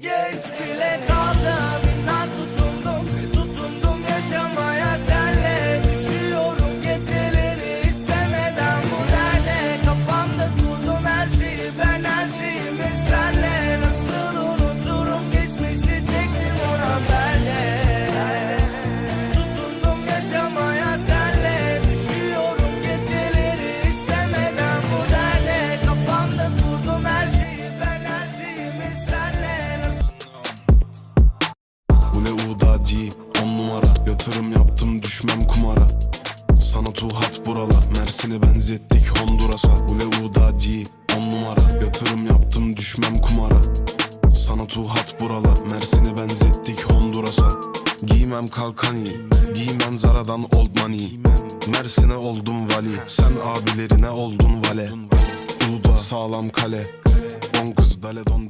Geç bile kaldım udacı on numara. Yatırım yaptım düşmem kumara. Sana tuhat buralar Mersin'i benzettik Honduras'a. Bu ne udacı on numara. Yatırım yaptım düşmem kumara. Sana tuhat buralar Mersin'i benzettik Honduras'a. Giymem kalkani Giymem Zara'dan old money. Mersin'e oldum vali. Sen abilerine oldun vale. Uludağ sağlam kale. On kız dale don